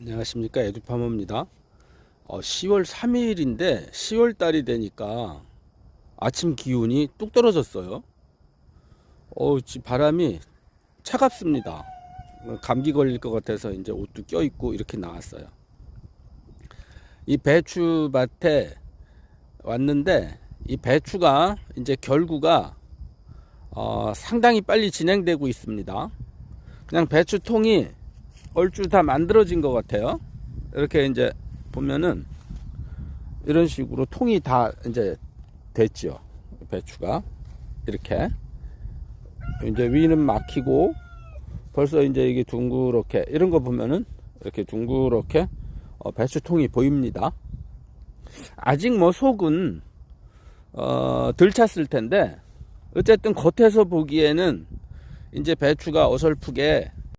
안녕하십니까 에듀파머입니다. 어, 10월 3일인데 10월 달이 되니까 아침 기온이 뚝 떨어졌어요. 어, 지- 바람이 차갑습니다. 어, 감기 걸릴 것 같아서 이제 옷도 껴입고 이렇게 나왔어요. 이 배추밭에 왔는데 이 배추가 이제 결구가 어, 상당히 빨리 진행되고 있습니다. 그냥 배추통이 얼추 다 만들어진 것 같아요. 이렇게 이제 보면은 이런 식으로 통이 다 이제 됐죠. 배추가 이렇게 이제 위는 막히고 벌써 이제 이게 둥그렇게 이런 거 보면은 이렇게 둥그렇게 어, 배추통이 보입니다. 아직 뭐 속은 어, 덜 찼을 텐데 어쨌든 겉에서 보기에는 이제 배추가 어설프게